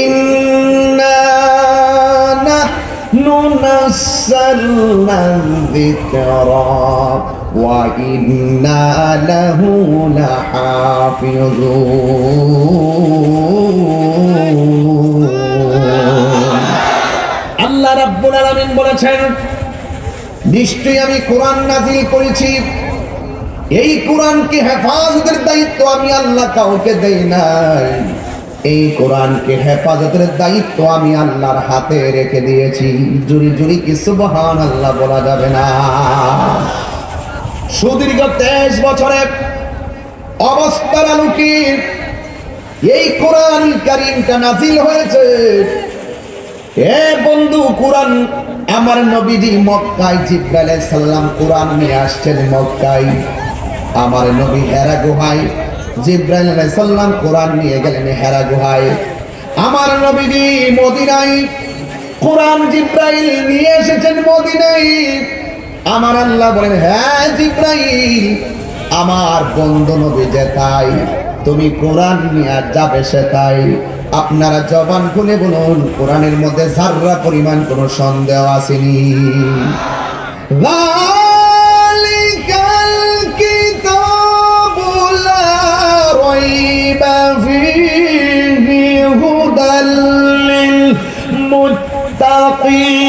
إنا نحن نزلنا الذكرى وإنا له لحافظون আল্লাহ রাব্বুল আলামিন বলেছেন নিশ্চয়ই আমি কোরআন নাজিল করেছি এই কোরআনকে হেফাজতের দায়িত্ব আমি আল্লাহ কাউকে দেই নাই এই কোরআনকে হেফাজতের দায়িত্ব আমি আল্লাহর হাতে রেখে দিয়েছি। জুরি জুরি কি সুবহান আল্লাহ বলা যাবে না? সুদীর্ঘ তেইশ বছরের অবস্থার আলোকে এই কোরআন কারিমটা নাজিল হয়েছে। এ বন্ধু, কোরআন আমার নবীজি মক্কায় জিব্রাইল সাল্লাম কোরআন নিয়ে আসছেন মক্কায়। আমার নবী হেরা গুহায় জিব্রাইল সাল্লাম কোরআন নিয়ে গেলেন হেরা গুহায়। আমার নবীজি মদিনায় কোরআন জিব্রাইল নিয়ে এসেছেন মদিনায়। আমার আল্লাহ বলেন হ্যাঁ জিব্রাইল, আমার বন্ধু নবী তাই, তুমি কোরআন নিয়ে যাবে সে তাই। আপনারা জবান খুলে বলুন, কোরআনের মধ্যে যাররা পরিমাণ কোনো সন্দেহ আসেনি। যালিকাল ফীহি হুদাল লিল মুত্তাকিন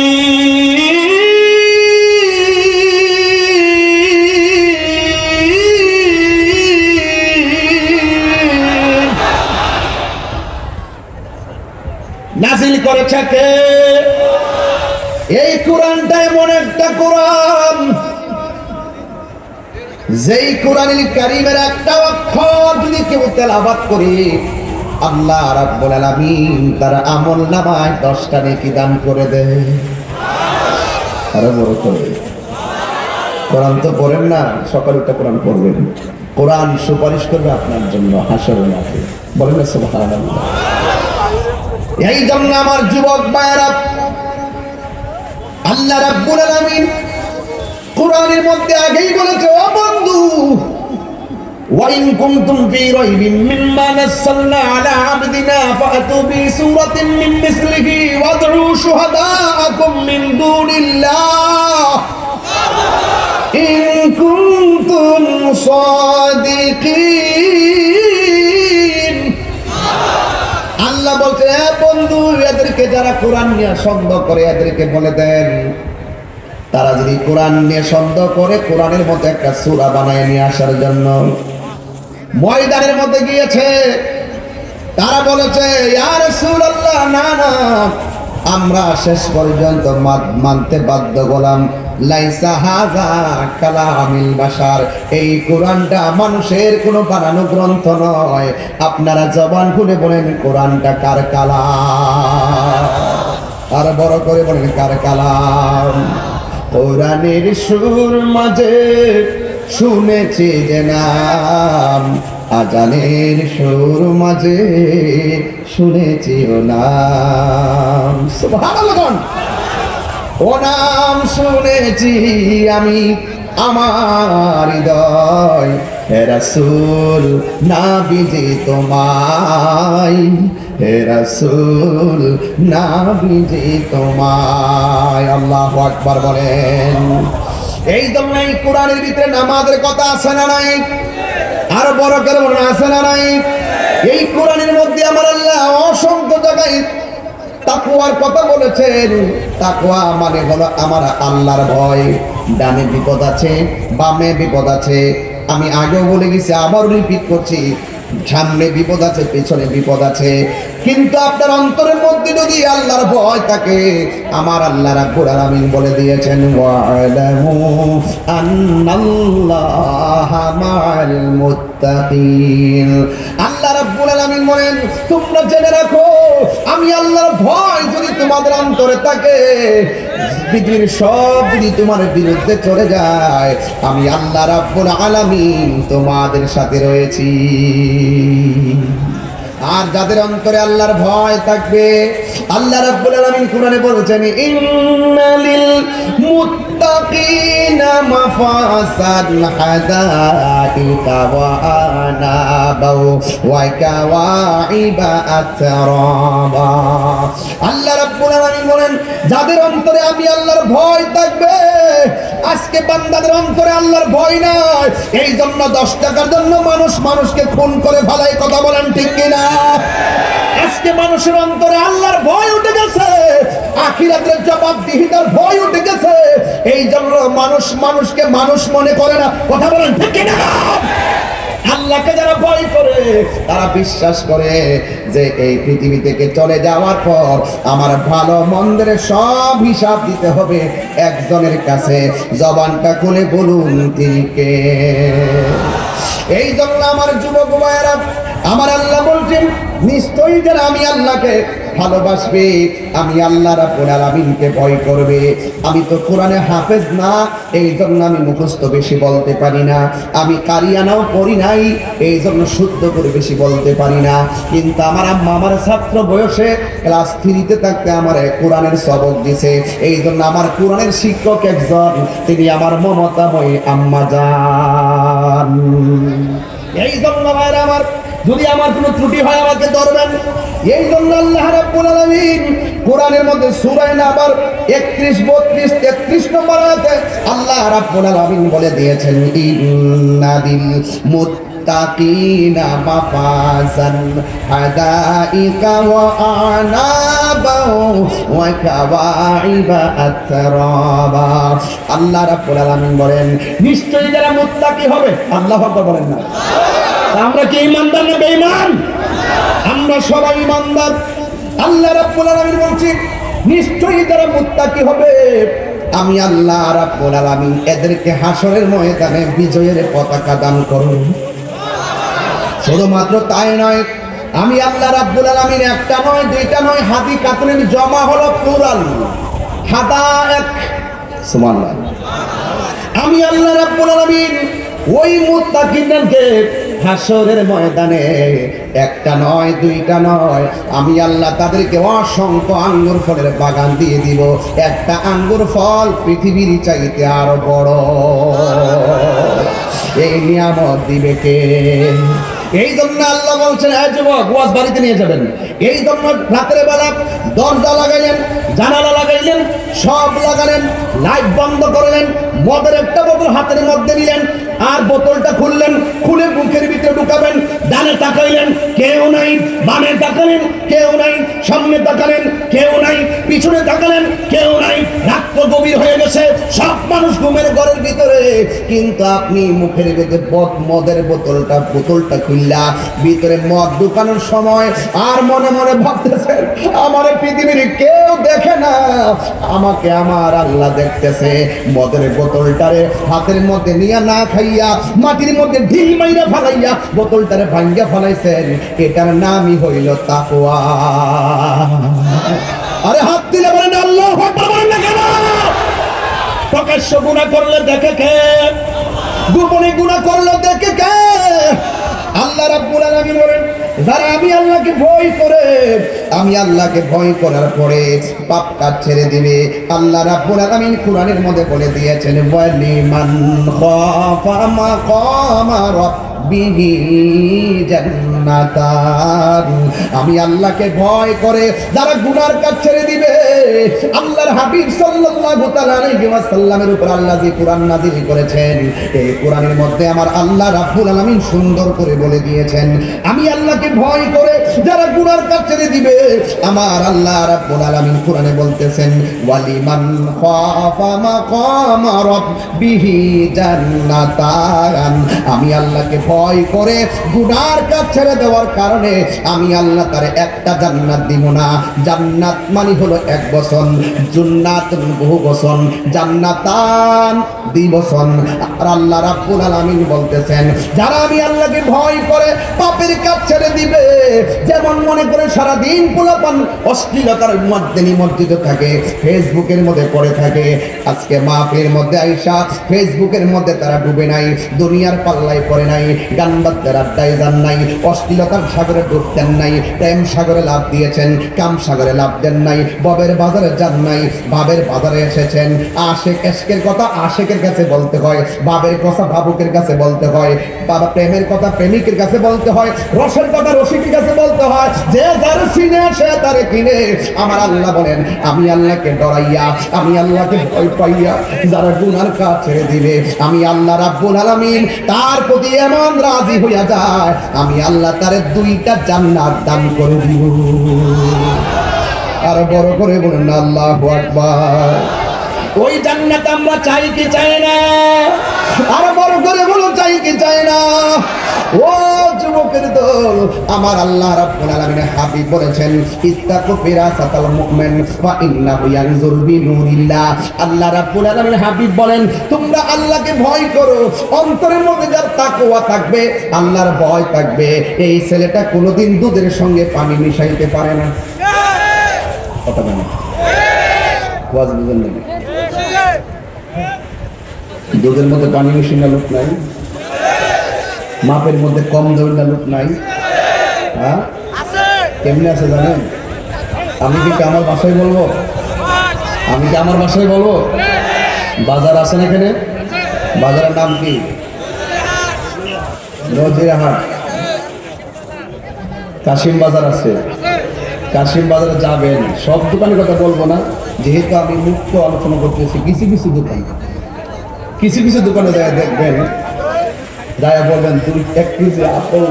নাজিল করেছে এই কোরআনটা এমন একটা কোরআন। যেই কোরআনের কারিমের একটা অক্ষর যদি কেউ তেলাবাত করে, আল্লাহ রাব্বুল আলামিন তার আমল নামায় দশটা নেকি দান করে দেয়। আরও বড় করে। কোরআন তো পড়েন না, সকালে একটা কোরআন পড়বেন। কোরআন সুপারিশ করবে আপনার জন্য, হাসর মাঠে বলেন না, সুবহানাল্লাহ। এই জন্য আমার যুবক ভাইয়েরা, আল্লাহ রাব্বুল আলামিন কোরআনের মধ্যে আগেই বলেছে, ও বন্ধু وإن كنتم في ريب مما نزلنا على عبدنا فأتوا بسورة من مثله وادعوا شهداءكم من دون الله إن كنتم صادقين আল্লাহ বলছে "এ বন্ধু এদেরকে যারা কোরআন নিয়ে সন্দেহ করে এদেরকে বলে দেন তারা যদি কোরআন নিয়ে সন্দেহ করে কোরআনের মধ্যে একটা সূরা বানায় নিয়ে আসার জন্য ময়দানের মধ্যে গিয়েছে। তারা বলেছে, ইয়া রাসূলুল্লাহ, না না। আমরা শেষ পর্যন্ত মানতে বাধ্য গোলাম। লাইসা হাজা কালামিল বাশার। এই কোরআনটা মানুষের কোনো বানানো গ্রন্থ নয়। আপনারা জবান খুলে বলেন, কোরআনটা কার কালাম? আর বড় করে বলেন, কার কালাম? কোরআনের সুর মাঝে শুনেছি যে নাম আজানের সুর মাঝে শুনেছি ও নাম ও নাম শুনেছি আমি, আমার হৃদয়। হে রাসূল, না বিজে তোমায়। হে রাসূল, না বিজে তোমায়। আল্লাহু আকবার বলেন। এই জন্য এই কোরআনের ভিতরে নামাজের কথা আছে না নাই? আর বড় করে আছে না নাই? এই কোরআনের মধ্যে আমার আল্লাহ অসংখ্য জায়গায় তাকুয়ার কথা বলেছেন। তাকুয়া মানে হলো আমার আল্লাহর ভয়। ডানে বিপদ আছে, বামে বিপদ আছে। আমি আগেও বলে গেছি আবার রিপিট করছি, সামনে বিপদ আছে, পেছনে বিপদ আছে। কিন্তু আপনার অন্তরের মধ্যে যদি আল্লাহর ভয় থাকে, আমার আল্লাহ রাব্বুল আলামিন বলে দিয়েছেন, ওয়ালামু আন্নাল্লাহা মাআল মুত্তাকিন। আল্লাহ রাব্বুল আলামিন বলেন, তোমরা জেনে রাখো, আমি আল্লাহর ভয় যদি তোমাদের অন্তরে থাকে, পৃথিবীর সব যদি তোমার বিরুদ্ধে চলে যায়, আমি আল্লাহ রাব্বুল আলামিন তোমাদের সাথে রয়েছি। আর যাদের অন্তরে আল্লাহর ভয় থাকবে আল্লাহ রাব্বুল আলামিন কোরআনে বলেছেন, ইন্নালিল মুত্তাকিনা মাফাসান হাদাইকা ওয়া আনাবাও ওয়া কাওয়াইবা আতরাবা। আল্লাহ রাব্বুল আলামিন বলেন, যাদের অন্তরে আমি আল্লাহর ভয় থাকবে, আজকে বান্দাদের অন্তরে আল্লাহর ভয় নাই। এই জন্য দশ টাকার জন্য মানুষ মানুষকে খুন করে ভালাই কথা বলেন ঠিক কিনা? আজকে মানুষের অন্তরে আল্লাহর ভয় উঠে গেছে। আখিরাতের জবাবদিহিতার ভয় উঠে গেছে। এই জন্য মানুষ মানুষকে মানুষ মনে করে না। কথা বলেন, ঠিক কিনা আল্লাহকে যারা ভয় করে, তারা বিশ্বাস করে যে এই পৃথিবী থেকে চলে যাওয়ার পর আমার ভালো মন্দের সব হিসাব দিতে হবে। একজনের কাছে জবানটা খুলে বলুন, তিনি কে? এই জন্য আমার যুবক ভাইয়েরা, আমার আল্লাহ বলছেন নিশ্চয়ই যারা আমি আল্লাহকে ভালোবাসবে, আমি আল্লাহ রাব্বুল আলামিনকে ভয় করবে। আমি তো কোরআনে হাফেজ না এই জন্য আমি মুখস্থ বেশি বলতে পারি না। আমি কারিয়ানাও পড়ি নাই এই জন্য শুদ্ধ করে বেশি বলতে পারি না। কিন্তু আমার আম্মা আমার ছাত্র বয়সে ক্লাস থ্রিতে থাকতে আমার কোরআনের সবক দিছে। এই জন্য আমার কোরআনের শিক্ষক একজন, তিনি আমার মমতাময়ী আম্মা যান এই জন্য আমার যদি আমার কোনো ত্রুটি হয়, আমাকে ধরবেন। এই জন্য আল্লাহ রাব্বুল আলামিন কোরআনের মধ্যে সূরা নাবার 31 32 33 নম্বর আয়াতে আল্লাহ রাব্বুল আলামিন বলে দিয়েছেন, ইন্নাদিল মুত্তাকিনা মাফাজান হাদাইকা ওয়া আনাবা ওয়া কাওয়াইবা আতরাবা। আল্লাহ রাব্বুল আলামিন বলেন, নিশ্চয়ই যারা মুত্তাকি হবে, আল্লাহ আকবার বলেন না। আমরা কি ইমানদার না বেঈমান? আমরা সবাই ইমানদার। আল্লাহ রাব্বুল আলামিন বলছি, নিশ্চয়ই যারা মুত্তাকি হবে, আমি আল্লাহ রাব্বুল আলামিন এদেরকে হাসরের ময়দানে বিজয়ের পতাকা দান করব শুধুমাত্র তাই নয়, আমি আল্লাহ রাব্বুল আলামিন একটা নয়, দুইটা নয়, হাদি কাতনের জমা হলো প্লুরাল হাদা এক, সুবহানাল্লাহ। আমি আল্লাহ রাব্বুল আলামিন ওই মুত্তাকিনদেরকে হাসরের ময়দানে একটা নয়, দুইটা নয়, আমি আল্লাহ তাদেরকে অসংখ্য আঙ্গুর ফলের বাগান দিয়ে দিব। একটা আঙ্গুর ফল পৃথিবীর চাইতে আরও বড়। এই নিয়ামত দিবে কে? এই জন্য আল্লাহ বলছেন হ্যাঁ যুবক, ওয়াজ বাড়িতে নিয়ে যাবেন। এই জন্য রাতের বেলা দরজা লাগাইলেন, জানালা লাগাইলেন, সব লাগালেন, লাইট বন্ধ করলেন মদের একটা বোতল হাতের মধ্যে নিলেন, আর বোতলটা খুললেন, খুলে বুকের ভিতরে ঢুকাবেন ডানে তাকাইলেন, কেউ নাই, বামে তাকালেন, কেউ নাই, সামনে তাকালেন, কেউ নাই, পিছনে তাকালেন, কেউ নাই। রাত গভীর হয়ে গেছে, সব মানুষ ঘুমের ঘরের ভিতরে। কিন্তু আপনি মুখের ভিতরে বদ মদের বোতলটা বোতলটা খুললা, ভিতরে মদ ঢুকানোর সময় আর মনে মনে ভাবতেছেন, আমার পৃথিবীর কেউ দেখে না, আমাকে আমার আল্লাহ দেখতেছে, মদের বোতলটারে হাতের মধ্যে নিয়ে না খাইয়া, মাটির মধ্যে ঢিল মাইরা ফালাইয়া বোতলটারে ভাঙ্গা ফালাইছেন। এটার নামই হইল তাকওয়া। আরে হাত দিলে বলেন, আল্লাহ প্রকাশ্য গুণা করলে দেখে কে? গোপনে গুণা করলে দেখে কে? আল্লাহ রাব্বুল আলামিন বলেন যারা আমি আল্লাহকে ভয় করে, আমি আল্লাহকে ভয় করার পরে পাপ কাজ ছেড়ে দিবে। আল্লাহ রাব্বুল আলামিন কোরআনের মধ্যে বলে দিয়েছেন, ওয়ালিমান খাফা মাকামা রাব্বিহি জান্নাতান আমি আল্লাহকে ভয় করে যারা গুনার কাজ ছেড়ে দিবে, আল্লাহর হাবিব সাল্লাল্লাহু তাআলা আলাইহি ওয়াসাল্লামের উপর আল্লাহ যে কোরআন নাযিল করেছেন, এই কোরআনের মধ্যে আমার আল্লাহ রাব্বুল আলামিন সুন্দর করে বলে দিয়েছেন, আমি আল্লাহকে ভয় করে যারা গুনার কাজ ছেড়ে দিবে, আমার আল্লাহ রাব্বুল আলামিন কোরআনে বলতেছেন, ওয়ালিমান খাফা মাকামা রাব্বিহি জান্নাতান। আমি আল্লাহকে ভয় করে গুনার কাজ ছেড়ে দেওয়ার কারণে আমি আল্লাহ তার একটা জান্নাত দিব না। জান্নাত মানে হলো এক বছর জুন্নাত বহু বছর জান্নাতান দুই বছর আর আল্লাহ রাব্বুল আলামিন বলতেছেন, যারা আমি আল্লাহকে ভয় করে পাপের কাজ ছেড়ে দিবে, যেমন মনে করে সারা দিন পোলাপান অশ্লীলতার মধ্যে নিমজ্জিত থাকে, ফেসবুকের মধ্যে পড়ে থাকে। আজকে মাহফিলের মধ্যে আইসা ফেসবুকের মধ্যে তারা ডুবে নাই, দুনিয়ার পাল্লায় পড়ে নাই, গান বাদ্যের আড্ডায় যান নাই অশ্লীলতার সাগরে ডুবতেন নাই, প্রেম সাগরে লাভ দিয়েছেন, কাম সাগরে লাভ দেন নাই, ববের বাজারে যান নাই, বাবের বাজারে এসেছেন। আশেক এসকের কথা আশেকের কাছে বলতে হয়, বাবের কথা বাবুকের কাছে বলতে হয়, বাবা প্রেমের কথা প্রেমিকের কাছে বলতে হয়, রসের কথা রসিকের কাছে বলতে হয়, যে যার সিনে সে তার কিনে। আমার আল্লাহ বলেন, আমি আল্লাহকে ডরাইয়া, আমি আল্লাহকে ভয় পাইয়া যারা গুনার কাজ ছেড়ে দিবে, আমি আল্লাহ রাব্বুল আলামিন তার প্রতি এমন রাজি হইয়া যায়, আমি আল্লাহ তার দুইটা জান্নাত দান করে দিব আর বড় করে বলেন, আল্লাহ ওই জান্নাত আমরা চাই কি চাই না? আর বড় করে বলো চাই কি চাই না ও যুবকের দল আমার আল্লাহ রাব্বুল আলামিন হাবিব বলেছেন ইত্তাকু ফিরাসাতাল মুমিন ওয়া ইন্নাহু ইয়ানজুর বিনুরিল্লাহ। আল্লাহ রাব্বুল আলামিন হাবিব বলেন, তোমরা আল্লাহকে ভয় করো, অন্তরের মধ্যে যার তাকওয়া থাকবে, আল্লাহর ভয় থাকবে। এই ছেলেটা কোনোদিন দুধের সঙ্গে পানি মিশাইতে পারে না। দুধের মধ্যে পানি মিশিয়ে লোক নাই? মাপের মধ্যে কম দৌড়া লোক নাই? হ্যাঁ? কেমনি আছে জানেন? আমি কি আমার বাসায় বলব? আমি কি আমার বাসায় বলব? বাজার আছে না এখানে? বাজারের নাম কি? নজিরাহাট। কাশিম বাজার আছে। কাশিম বাজারে যাবেন। সব দোকানের কথা বলব না। যেহেতু আমি মুক্ত আলোচনা করতেছি, কিছু কিছু দোকান। কিছু কিছু দোকানে যায় দেখবেন। যায় বলবেন, দুই, এক কেজি আপেল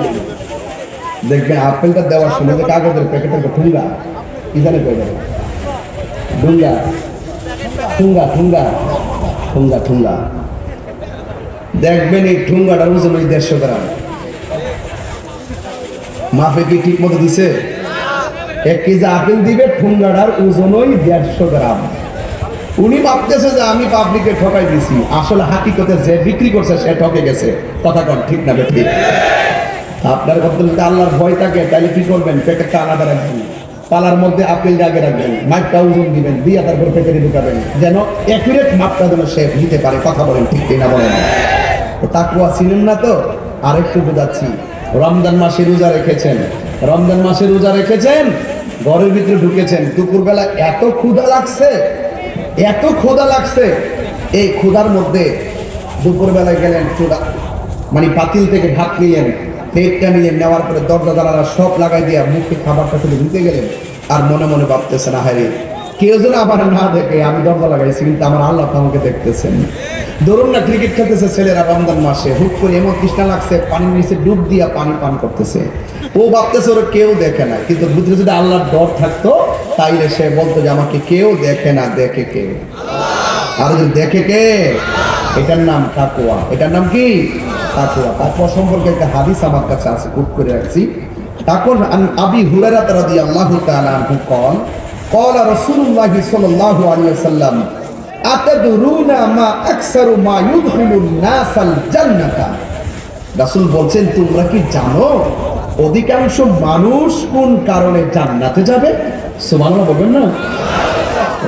দিন। দেখবেন আপেলটা দেওয়ার সময় যে কাগজের প্যাকেটের ঠুঙ্গা কি জানে পেয়ে যাবে ঠুঙ্গা ঠুঙ্গা ঠুঙ্গা ঠুঙ্গা ঠুঙ্গা দেখবেন এই ঠুঙ্গাটার ওজন ওই দেড়শো গ্রাম। মাপে কি ঠিক মতো দিছে? এক কেজি আপেল দিবে ঠুঙ্গাটার ওজন ওই দেড়শো গ্রাম। উনি ভাবতেছে যে আমি পাবলিকে ঠকাই দিছি। আসলে হাকিকতে যে বিক্রি করছে, সে ঠকে গেছে। কথা ঠিক না ঠিক আপনার কথা যদি আল্লাহর ভয় থাকে, তাহলে কি করবেন? প্যাকেটটা আলাদা রাখবেন পালার মধ্যে আপেল আগে রাখবেন মাইকটা ওজন দিবেন, দিয়ে তারপর প্যাকেটে ঢুকাবেন। যেন অ্যাকুরেট মাপটা যেন সে নিতে পারে, কথা বলেন ঠিক কিনা বলেন। তাকুয়া ছিলেন না তো? আরেকটু বোঝাচ্ছি। রমজান মাসে রোজা রেখেছেন। রমজান মাসে রোজা রেখেছেন, ঘরের ভিতরে ঢুকেছেন। দুপুরবেলা এত ক্ষুধা লাগছে, এত ক্ষুধা লাগছে। এই ক্ষুধার মধ্যে দুপুরবেলায় গেলেন চুলা মানে পাতিল থেকে ভাত নিলেন। প্লেটটা নিলেন নেওয়ার পরে দরজা জানালা সব লাগাই দিয়ে মুখে খাবারটা তুলে দিতে গেলেন। আর মনে মনে ভাবতেছে, না আহারে কেউ যেন আবার না দেখে, আমি দরজা লাগাইছি, কিন্তু আমার আল্লাহ তো আমাকে দেখতেছেন। ধরুন না ক্রিকেট খেলতেছে ছেলেরা রমজান মাসে, হুট করে এমন তৃষ্ণা লাগছে, পানির নিচে ডুব দিয়া পানি পান করতেছে। ও ভাবতেছে ওরা কেউ দেখে না, কিন্তু ভিতরে যদি আল্লাহর ডর থাকতো, তাইলে সে বলতো যে আমাকে কেউ দেখে না, দেখে কে? আর যদি দেখে কে? এটার নাম ঠাকুয়া এটার নাম কি? তাকুয়া তাকুয়া সম্পর্কে একটা হাদিস আমার কাছে আছে কুট করে রাখছি তারপর আন- আবি হুরায়রা রাদিয়াল্লাহু তাআলা আনহু قال قال رسول الله صلى الله عليه وسلم আতাদরুনা মা আকসারু মা ইউদখিলুন নাসাল জান্নাতা রাসূল বলছেন তোমরা কি জানো অধিকাংশ মানুষ কোন কারণে জান্নাতে যাবে সুবহানাল্লাহ বলবেন না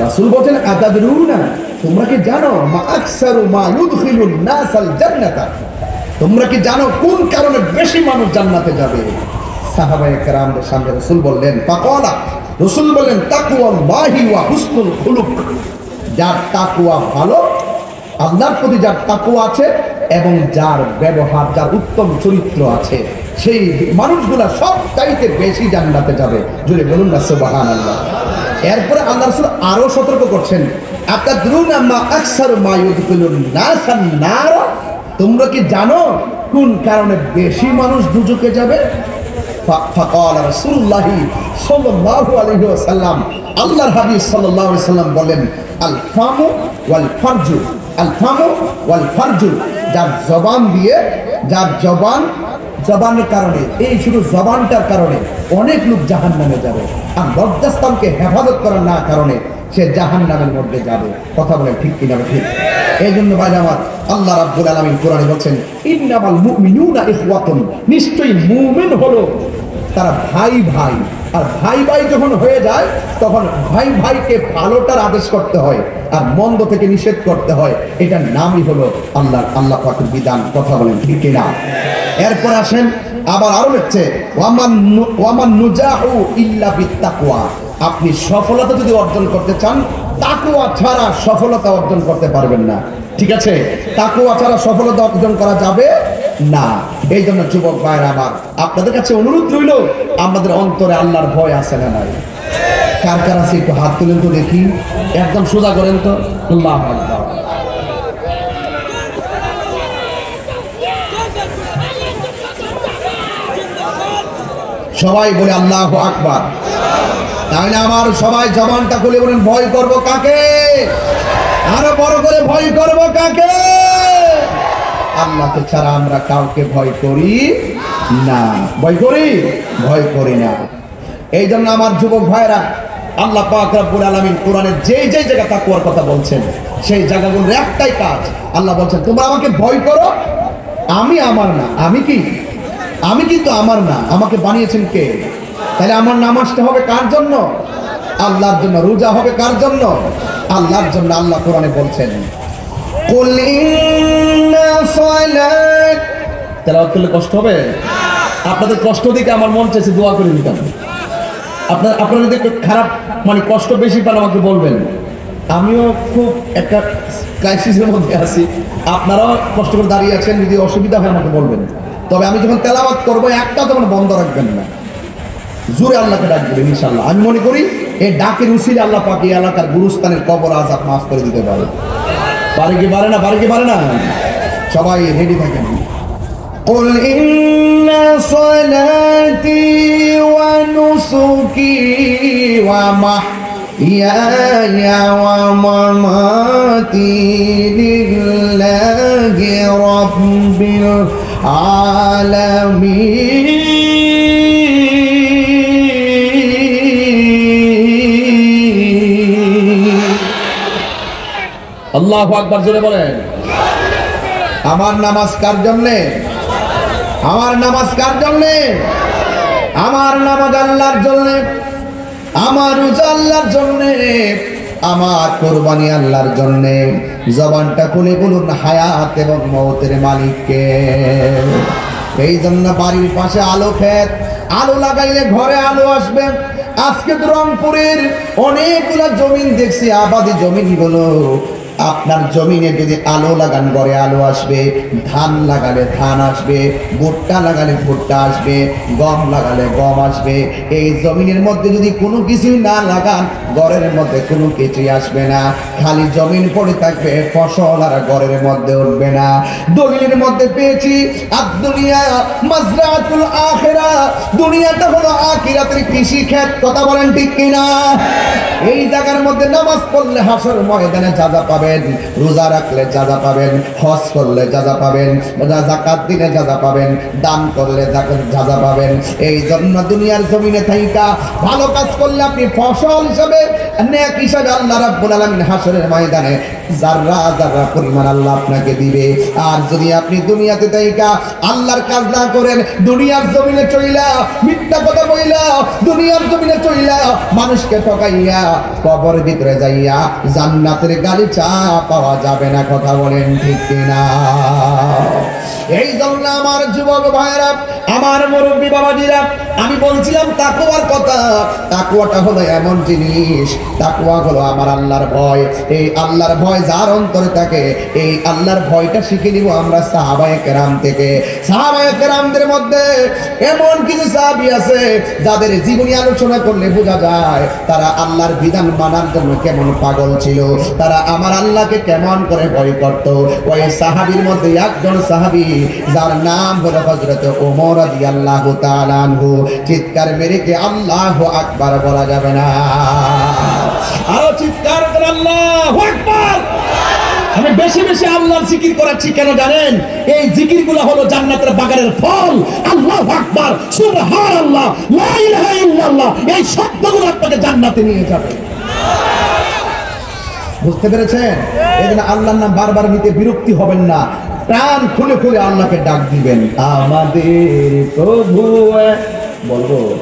রাসূল বলেন আতাদরুনা তোমরা কি জানো মা আকসারু মা ইউদখিলুন নাসাল জান্নাতা তোমরা কি জানো কোন কারণে বেশি মানুষ জান্নাতে যাবে? বললেন রাসূল হুসনুল খুলুক। যার তাকুয়া ভালো প্রতি যার তাকুয়া আছে এবং যার ব্যবহার, যার উত্তম চরিত্র আছে, সেই মানুষগুলা সব চাইতে বেশি জান্নাতে যাবে। জুড়ে বলুন না সুবাহান আল্লাহ এরপরে আল্লাহ রসুল আরও সতর্ক করছেন, আতাদরুন আম্মা আকসার মা নার তোমরা কি জানো কোন কারণে বেশি মানুষ দুজকে যাবে? সাল্লাম বলেন আল ফামু ওয়াল ফারজু আল ফামু ফারজু যার জবান দিয়ে, যার জবান, জবানের কারণে, এই জবানটার কারণে অনেক লোক জাহান নামে যাবে। আর লজ্জাস্থানকে হেফাজত করার না কারণে সে জাহান নামের মধ্যে যাবে। কথা বলে ঠিক কিনা ঠিক? এই জন্য ভাই আমার, আল্লাহ রাব্বুল আলামিন কোরআনে বলছেন, ইন্নামাল মুমিনুনা ইখওয়াতুন। নিশ্চয়ই মুমিন হলো। তারা ভাই ভাই। আর ভাই ভাই যখন হয়ে যায়, তখন ভাই ভাইকে ভালোটার আদেশ করতে হয় আর মন্দ থেকে নিষেধ করতে হয়। এটার নামই হলো আল্লাহ আল্লাহ পাকের বিধান। কথা বলেন ঠিক না এরপর আসেন, আবার আরও হচ্ছে, ওয়ামান ওয়ামান নুজাহু ইল্লা বিত্তাকওয়া আপনি সফলতা যদি অর্জন করতে চান তাকুয়া ছাড়া সফলতা অর্জন করতে পারবেন না। ঠিক আছে? তাকুয়া ছাড়া সফলতা অর্জন করা যাবে না। এই জন্য যুবক ভাইরা আমার, আপনাদের কাছে অনুরোধ রইল, আমাদের অন্তরে আল্লাহর ভয় আছে না নাই? কার কার আছে একটু হাত তুলেন তো দেখি। একদম সোজা করেন তো। আল্লাহ সবাই বলে আল্লাহ আকবার। তাহলে আমার সবাই জবানটা খুলে বলেন, ভয় করব কাকে? আরও বড় করে ভয় করব কাকে? আল্লাহকে ছাড়া আমরা কাউকে ভয় করি না। ভয় করি? ভয় করি না। এই জন্য আমার যুবক ভাইরা আল্লাহ পাক আলামিন কোরআনের যে যে জায়গা তাকুয়ার কথা বলছেন, সেই জায়গাগুলোর একটাই কাজ, আল্লাহ বলছেন, তোমরা আমাকে ভয় করো? আমি আমার না। আমি কি? আমি কিন্তু আমার না। আমাকে বানিয়েছেন কে? তাহলে আমার নামাজটা হবে কার জন্য? আল্লাহর জন্য। রোজা হবে কার জন্য? আল্লাহর জন্য আল্লাহ কোরআনে বলছেন তেলাওয়াত করলে কষ্ট হবে? আপনাদের কষ্ট দেখে আমার মন চাইছে দোয়া করে দিতাম আপনার আপনারা যদি খারাপ মানে কষ্ট বেশি পান, আমাকে বলবেন। আমিও খুব একটা ক্রাইসিসের মধ্যে আছি। আপনারাও কষ্ট করে দাঁড়িয়ে আছেন, যদি অসুবিধা হয় আমাকে বলবেন। তবে আমি যখন তেলাওয়াত করব, একটা তখন বন্ধ রাখবেন না। জোরে আল্লাহকে ডাক দেবেন ইনশাল্লাহ আমি মনে করি এই ডাকের উসিলে আল্লাহ পাক এই এলাকার গুরুস্থানের কবর আজাব মাফ করে দিতে পারে পারে কি পারে না পারে কি পারে না সবাই রেডি থাকেন قل إن صلاتي ونسكي ومحياي ومماتي لله رب العالمين আল্লাহ আকবার জোরে বলেন। আমার নামাজ কার জন্যে? আমার নামাজ কার জন্যে? আমার নামাজ আল্লাহর জন্যে। আমার রোজা আল্লাহর জন্যে। আমার কোরবানি আল্লাহর জন্যে। জবানটা খুলে বলুন, হায়াত এবং মৌতের মালিককে। এই জন্য বাড়ির পাশে আলো ক্ষেত আলো লাগাইলে ঘরে আলো আসবে। আজকে তো রংপুরের অনেকগুলো জমিন দেখছি, আবাদি জমিনগুলো। আপনার জমিনে যদি আলো লাগান ঘরে আলো আসবে, ধান লাগালে ধান আসবে, ভুট্টা লাগালে ভুট্টা আসবে, গম লাগালে গম আসবে, এই জমিনের মধ্যে যদি কোনো কিছুই না লাগান, ঘরের মধ্যে কোনো কিছুই আসবে না। খালি জমিন পড়ে থাকবে, ফসল আর ঘরের মধ্যে উঠবে না। দলিলের মধ্যে পেয়েছি আর দুনিয়া মাজরাতুল আখেরা। দুনিয়াটা হলো আখিরাতের কৃষি ক্ষেত, কথা বলেন ঠিক কিনা? এই জায়গার মধ্যে নামাজ পড়লে হাসর ময়দানে যাজা পাবেন, রোজা রাখলে যাজা পাবেন, হজ করলে যাজা পাবেন জাকাত দিলে যাজা পাবেন, দান করলে যাজা পাবেন। এই জন্য দুনিয়ার জমিনে থাইকা ভালো কাজ করলে আপনি ফসল হিসাবে, নেক হিসাবে আল্লাহ রাব্বুল আলামিন হাসরের ময়দানে পরিমাণ আল্লাহ আপনাকে দিবে। আর যদি আপনি দুনিয়াতে আল্লাহর কাজ না করেন, দুনিয়ার জমিনে চইলা, মিথ্যা কথা বইলা, দুনিয়ার জমিনে চইলা মানুষকে ঠকাইয়া, কবর ভিতরে যাইয়া জান্নাতের গাড়ি চা পাওয়া যাবে না, কথা বলেন ঠিক কিনা? এই জন্য আমার যুবক ভাইরা আমার মুরব্বী বাবাজিরা, আমি বলছিলাম তাকুয়ার কথা। তাকুয়াটা হলো এমন জিনিস তাকুয়া হলো আমার আল্লাহর ভয়। এই আল্লাহর ভয় যার অন্তরে থাকে, এই আল্লাহর ভয়টা শিখে নিব আমরা সাহাবায়ে কেরাম থেকে। সাহাবায়ে কেরামদের মধ্যে এমন কিছু সাহাবী আছে, যাদের জীবনী আলোচনা করলে বোঝা যায়, তারা আল্লাহর বিধান মানার জন্য কেমন পাগল ছিল। তারা আমার আল্লাহকে কেমন করে ভয় করত। ওই সাহাবীর মধ্যে একজন সাহাবী যার নাম হলো হযরত ওমর রাদিয়াল্লাহু তাআলা আনহু। চিৎকার মেরে আল্লাহু আকবার বলা যাবে না? আরও চিৎকার করে আল্লাহু আমি বেশি বেশি আল্লাহর জিকির করাচ্ছি কেন জানেন? এই জিকিরগুলো হলো জান্নাতের বাগানের ফল। আল্লাহ আকবার, সুবহানাল্লাহ, লা ইলাহা ইল্লাল্লাহ, এই শব্দগুলো আপনাকে জান্নাতে নিয়ে যাবে। বুঝতে পেরেছেন? এই জন্য আল্লাহর নাম বারবার নিতে বিরক্তি হবেন না। প্রাণ খুলে খুলে আল্লাহকে ডাক দিবেন। আমাদের প্রভু বলব?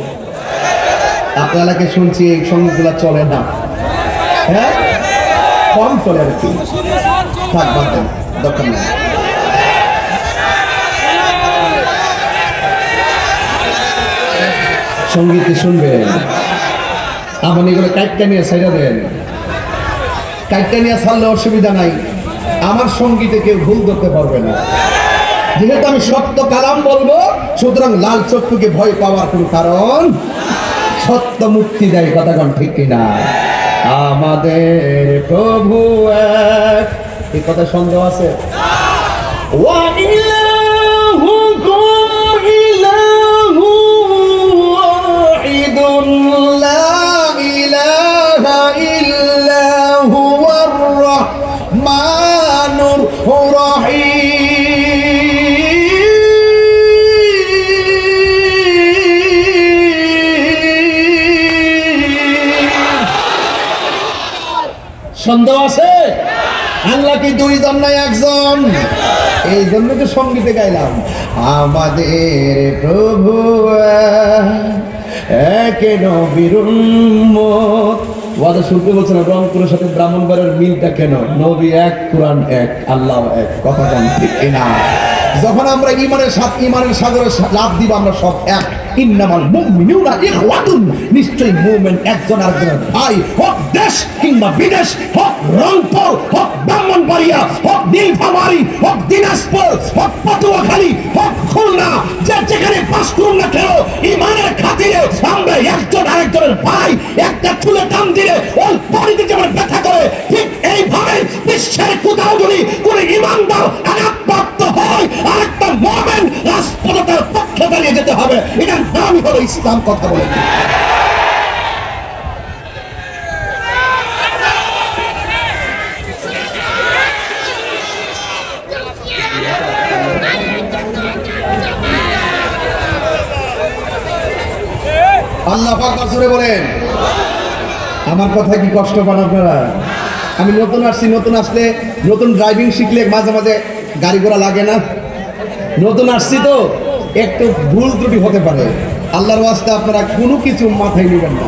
আপনাকে শুনছি এই সঙ্গীতগুলো চলে না। হ্যাঁ? কম চলে আর কি। থাক, বাদ দেন শুনবেন। আমার এগুলো কাইটটা নিয়ে সাইডা দেন। কাইটটা নিয়ে ছাড়লে অসুবিধা নাই। আমার সঙ্গীতে কেউ ভুল করতে পারবে না। যেহেতু আমি সত্য কালাম বলব, সুতরাং লাল চক্ষুকে ভয় পাওয়ার কোনো কারণ সত্য মুক্তি দেয় কথাগণ ঠিক কিনা? আমাদের প্রভু এক। কথা সন্দেহ আছে? ওয়া সন্দেহ আছে? আল্লাহ কি দুইজন নাই একজন এই জন্য তো সঙ্গীতে গাইলাম। আমাদের প্রভু একে নবীর রংপুরের সাথে ব্রাহ্মণবাড়ের মিলটা কেন? নবী এক, কোরআন এক, আল্লাহ এক। কথা জানতে যখন আমরা ইমানের সাথে ইমানের সাগরে লাভ দিব, আমরা সব এক। ইন্নামাল মুমিনুনা ইখওয়াতুন। নিশ্চয়ই মুমিন একজন আরেকজনের ভাই। হোক দেশ কিংবা বিদেশ, হোক রংপুর, হোক ব্রাহ্মণবাড়িয়া, হোক নীলফামারী, হোক দিনাজপুর, হোক পটুয়াখালী, হোক খুলনা, যে যেখানে বাস করুন না কেন ইমানের খাতিরে আমরা একজন আরেকজনের ভাই, একটা চুলে টান দিলে ওই পরিধি যেমন ব্যথা করে, ঠিক এইভাবে বিশ্বের কোথাও যদি কোন ইমানদার আঘাতপ্রাপ্ত হয়, আরেকটা মোমেন রাজপথতার পক্ষে দাঁড়িয়ে যেতে হবে। এটার হলো ইসলাম কথা বলে। আল্লাহ পাক বলেন, আমার কথা কি কষ্ট পান আপনারা? আমি নতুন আসছি, নতুন আসলে নতুন ড্রাইভিং শিখলে মাঝে মাঝে গাড়ি ঘোড়া লাগে না। নতুন আসছি তো, একটু ভুল ত্রুটি হতে পারে। আল্লাহর ওয়াস্তে আপনারা কোনো কিছু মাথায় নেবেন না।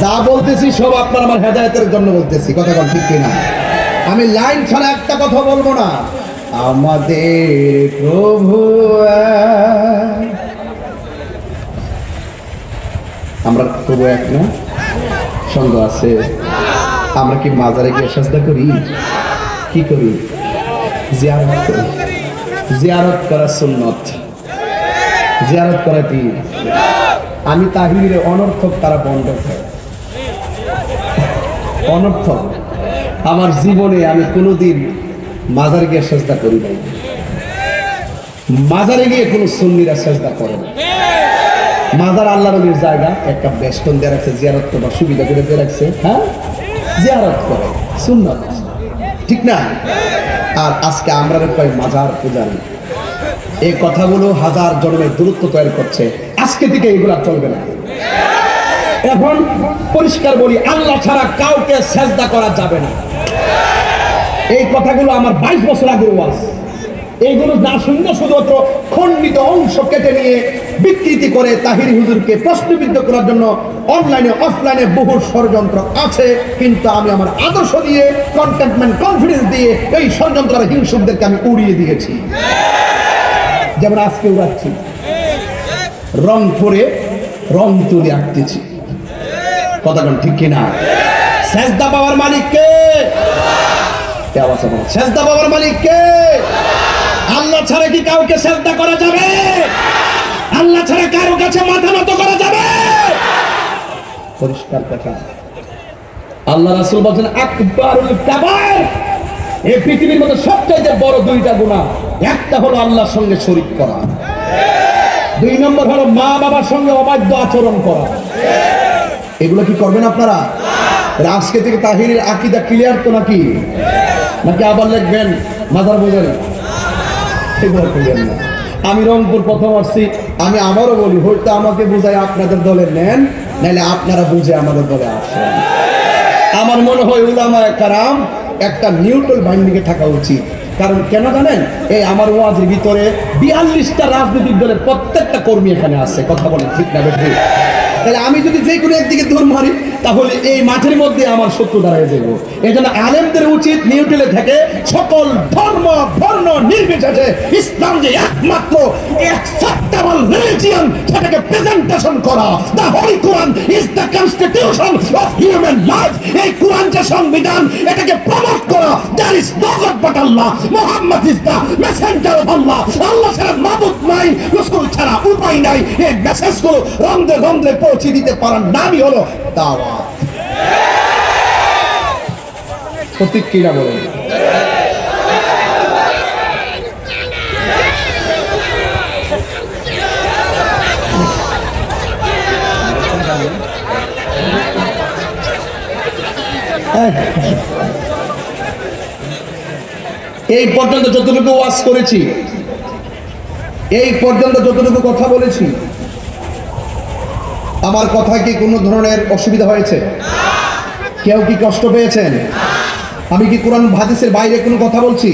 যা বলতেছি সব আপনার আমার হেদায়তের জন্য বলতেছি, কথা কন ঠিক কিনা? আমি লাইন ছাড়া একটা কথা বলব না। আমাদের প্রভু আমরা প্রভু এক না? সন্দেহ আছে। আমরা কি মাজারে গিয়ে সাজদা করি? কি করি? জিয়ারত করি। জিয়ারত করা সুন্নত। জিয়ারত করা কি আমি তাহিরের অনর্থক তারা বন্ধ অনর্থক। আমার জীবনে আমি কোনোদিন মাজারে গিয়ে সাজদা করি নাই। মাজারে গিয়ে কোনো সুন্নিরা সাজদা করে না। মাজার আল্লাহ নবীর জায়গা, একটা বেষ্টন দিয়ে রাখছে, জিয়ারত করবার সুবিধা করে দিয়ে রাখছে হ্যাঁ? জিয়ারত করে, সুন্নত। ঠিক না? আর আজকে আমরা কয় মাজার পূজারি। এই কথাগুলো হাজার জন্মের দূরত্ব তৈরি করছে। আজকে থেকে এগুলা চলবে না। এখন পরিষ্কার বলি, আল্লাহ ছাড়া কাউকে সেজদা করা যাবে না। এই কথাগুলো আমার বাইশ বছর আগে ওয়াজ। এইগুলো না শুনলে শুধুমাত্র খণ্ডিত অংশ কেটে নিয়ে বিকৃতি করে তাহির হুজুরকে প্রশ্নবিদ্ধ করার জন্য অনলাইনে, অফলাইনে বহু ষড়যন্ত্র আছে। কিন্তু আমি আমার আদর্শ দিয়ে কন্টেন্টমেন্ট কনফিডেন্স দিয়ে এই ষড়যন্ত্র হিংসুকদেরকে আমি উড়িয়ে দিয়েছি। যেমন আজকে উড়াচ্ছি। রংপুরে রং তুলে আঁকতেছি। কথাটা ঠিক কিনা? সেজদা পাওয়ার মালিক কে? কে আওয়াজ? সেজদা পাওয়ার মালিক কে? আল্লাহ ছাড়া কি কাউকে সেজদা করা যাবে? আল্লাহ ছাড়া কারও কাছে মাথা নত করা যাবে? পরিষ্কার কথা। আল্লাহ রাসূল বলেন আকবারুল কাবায়ের এই পৃথিবীর মধ্যে সবচেয়ে বড় দুইটা গুনাহ। একটা হলো আল্লাহর সঙ্গে শরীক করা। দুই নম্বর হলো মা বাবার সঙ্গে অবাধ্য আচরণ করা। এগুলো কি করবেন আপনারা? আজকে থেকে তাহিরের আকিদা ক্লিয়ার তো নাকি? নাকি আবার লিখবেন মাদার বোঝেন? আমি রংপুর প্রথম আসছি, আমি আবারও বলি হয়তো আমাকে বুঝাই আপনাদের দলে নেন, নাহলে আপনারা বুঝে আমাদের দলে আসেন। আমার মনে হয় উলামা কারাম একটা নিউট্রাল বাইন্ডিংয়ে থাকা উচিত। কারণ কেন জানেন, এই আমার ওয়াজের ভিতরে বিয়াল্লিশটা রাজনৈতিক দলের প্রত্যেকটা কর্মী এখানে আছে, কথা বলেন ঠিক না তাহলে আমি যদি যে কোনো একদিকে দৌড় মারি, তাহলে এই মাঠের মধ্যে আমার শত্রু দাঁড়ায় যাব। এই জন্য আলেমদের উচিত নিউট্রেলে থেকে সকল ধর্ম, বর্ণ, নির্বিশেষে ইসলাম যে একমাত্র সেটাকে প্রেজেন্টেশন করা। The holy Quran is the constitution of human life এই কোরআন যে সংবিধান, এটাকে promote Muhammad is messenger of Allah আল্লাহ ছাড়া মাবুদ নাই, রসুল ছাড়া উপায় নাই। এই মেসেজগুলো রন্ধে রন্ধে পৌঁছে দিতে পারার নামই হলো দাওয়াত। প্রতিক্রিয়া বলেন? এই পর্যন্ত যতটুকু ওয়াজ করেছি, এই পর্যন্ত যতটুকু কথা বলেছি, আমার কথা কি কোনো ধরনের অসুবিধা হয়েছে? কেউ কি কষ্ট পেয়েছেন? আমি কি কোরআন হাদিসের বাইরে কোনো কথা বলছি?